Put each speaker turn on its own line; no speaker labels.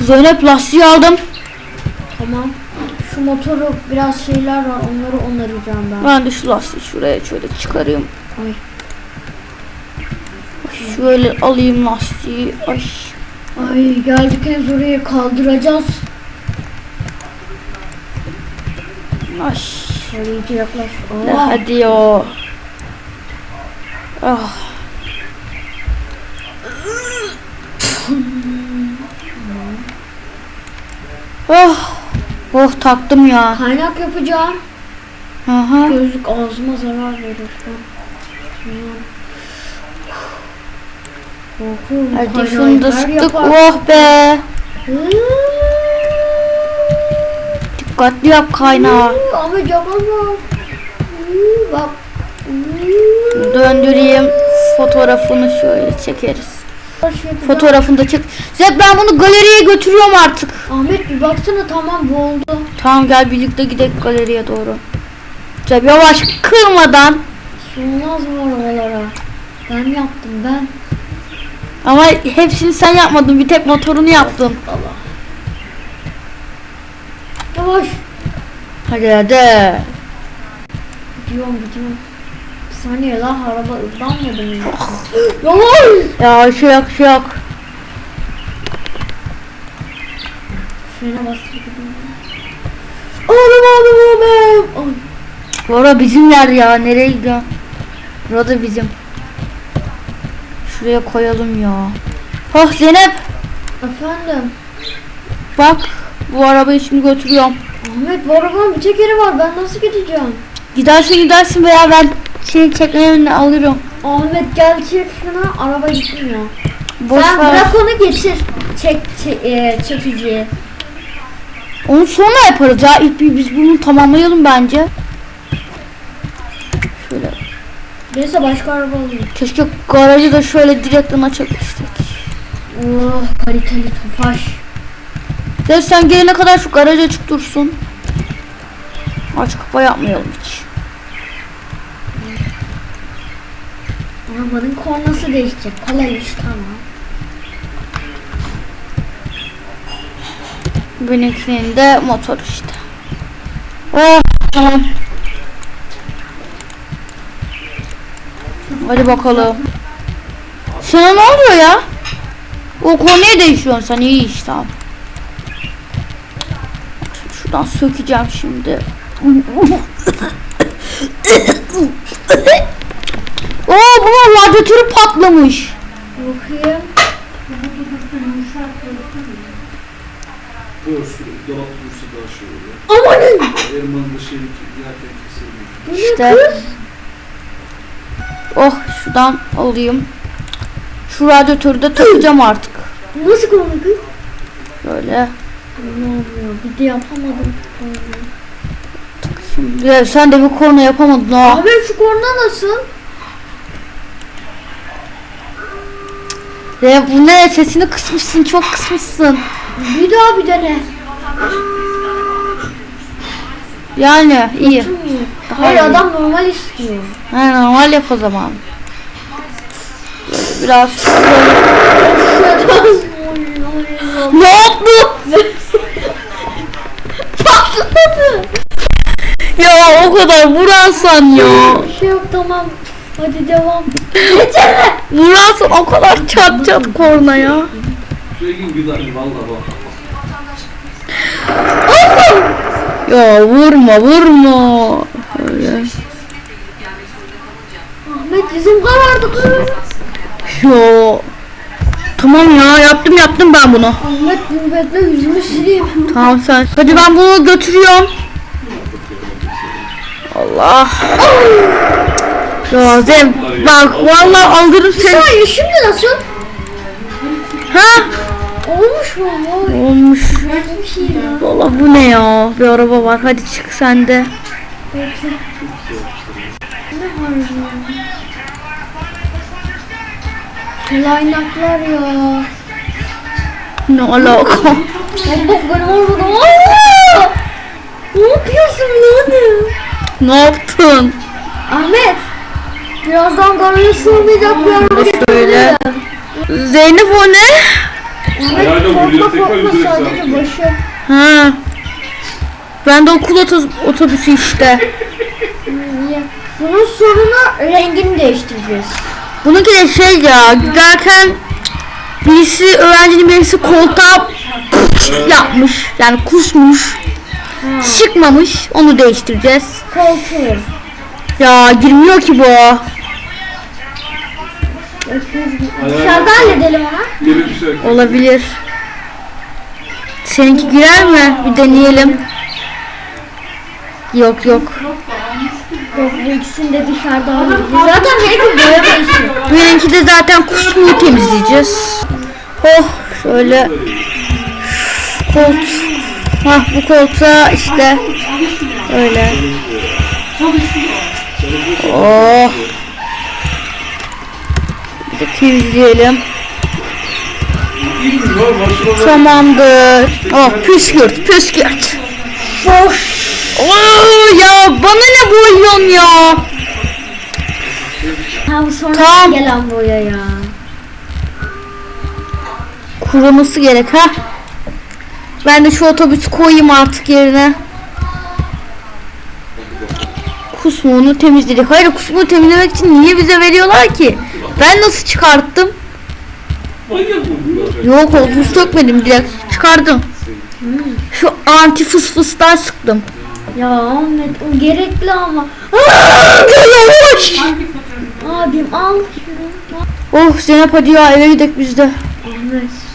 Zeynep lastiği aldım.
Tamam. Şu motoru biraz şeyler var onları onaracağım ben.
Ben de şu lastiği şuraya şöyle çıkarayım.
Ay.
Şöyle alayım lastiği. Ay.
Ay geldik en oraya kaldıracağız.
Ay.
İyice yaklaş.
Hadi ya. Ah. Oh. Oh taktım ya.
Kaynak yapacağım.
Aha.
Gözlük ağzıma zarar verir. Korkuyorum.
Hadi şunu da sıktık.
yapar.
Oh be. Dikkatli yap kaynağı.
Ama. Hı, Bak.
Döndüreyim. Fotoğrafını şöyle çekeriz.
Şey,
Fotoğrafını da çek. Zep ben bunu galeriye götürüyorum artık.
Ahmet bir baksana tamam bu oldu.
Tamam gel birlikte gidelim galeriye doğru. Zep yavaş kırmadan.
Olmaz mı oralara? Ben yaptım ben.
Ama hepsini sen yapmadın. Bir tek motorunu yaptın.
Yavaş.
Hadi hadi.
Gidiyorum gidiyorum. Saniye la araba ıslanmadı mı? Yavaş.
Ya şu yok şu yok.
Frene gidiyorum. Oğlum oğlum oğlum.
Bora bizim yer ya. Nereye gidiyor? Burada bizim. Şuraya koyalım ya. Oh Zeynep.
Efendim.
Bak. Bu arabayı şimdi götürüyorum.
Ahmet bu arabanın bir tekeri var ben nasıl gideceğim?
Gidersin gidersin veya ben seni çekmeyenini alırım.
Ahmet gel çek şuna araba gitmiyor.
Boş
Sen
ver.
bırak onu geçir. Çek, çek e, çekiciyi.
Onu sonra yaparız ya. İlk bir biz bunu tamamlayalım bence. Şöyle.
Neyse başka araba alayım.
Keşke garajı da şöyle direkten açabilsek.
Oh kaliteli tofaş.
Sen sen gelene kadar şu garaj açık dursun. Aç kapa yapmayalım hiç.
Arabanın kornası değişecek. Kolay iş tamam.
Benimkinin de motor işte. Oh tamam. Hadi bakalım. Sana ne oluyor ya? O konuya değişiyorsun sen iyi iş tamam. Şuradan sökeceğim şimdi. Oo bunun radyatörü patlamış.
Bakayım.
Doğrusu dolap dursa daha şey oluyor.
Amanın.
Elmanın da şey yerken kesilmiyor.
Bu ne
İşte.
kız?
Oh şuradan alayım. Şu radyatörü de takacağım artık.
Nasıl konu kız?
Böyle.
Ne oluyor? Bir de yapamadım.
Şimdi ya sen de bir korna yapamadın ha.
Ahmet şu korna nasıl?
Ya bu ne sesini kısmışsın çok kısmışsın.
Bir daha bir dene.
Yani iyi.
Tutmuyor.
Daha
Hayır
iyi.
adam normal istiyor.
Ha, normal yap o zaman. Böyle biraz ne yaptı? ya o kadar vurarsan ya.
Bir şey yok tamam. Hadi devam.
Vurarsan o kadar çat çat korna ya.
Rengin güzel valla bak.
Ya vurma vurma. Öyle.
Ahmet bizim karardı kız.
Yo. Tamam ya yaptım yaptım ben bunu.
Ahmet bir bekle yüzümü sileyim.
Tamam sen. Hadi ben bunu götürüyorum. Allah. Ya Zem bak vallahi aldırırım
Bir
seni.
saniye şimdi nasıl?
Ha?
Olmuş mu?
Olmuş.
Şey.
Valla bu ne ya? Bir araba var. Hadi çık sen de.
Laynaklar ya.
Ne alaka?
Bak ben olmadım. Ne yapıyorsun lan?
ne yaptın?
Ahmet. Birazdan garajı sığmayacak bir araba
Şöyle. Zeynep o ne?
Tekrar
korkma
yüzerek
sadece başı.
Ha. Ben de okul oto- otobüsü işte.
Niye? Bunun sorunu rengini değiştireceğiz.
Bununki de şey ya giderken birisi öğrencinin birisi koltuğa yapmış. Yani kusmuş. Çıkmamış. Onu değiştireceğiz.
Koltuğu.
Ya girmiyor ki bu.
Dışarıda halledelim
düşerek.
Olabilir. Seninki girer mi? Bir deneyelim. Yok yok.
Yok bu ikisini de dışarıda halledeceğiz. Zaten benimki boya değişiyor.
Benimki de zaten kusmuğu temizleyeceğiz. Oh şöyle kolt. Hah bu koltuğa işte öyle. Oh. Temizleyelim. Tamamdır. Oh püskürt püskürt. Hoş. Oo ya bana ne boyuyorsun ya?
Ha bu sonra
Tamam.
gelen boya ya.
Kuruması gerek ha. Ben de şu otobüsü koyayım artık yerine. Kusmuğunu temizledik. Hayır kusmuğu temizlemek için niye bize veriyorlar ki? Ben nasıl çıkarttım?
Manyak mı bunlar?
Yok otobüs dökmedim direkt çıkardım. Şu anti fıs fıstan sıktım.
Ya Ahmet o gerekli ama.
Yavaş.
Abim al şunu.
Oh Zeynep hadi ya eve gidelim biz de.
Ahmet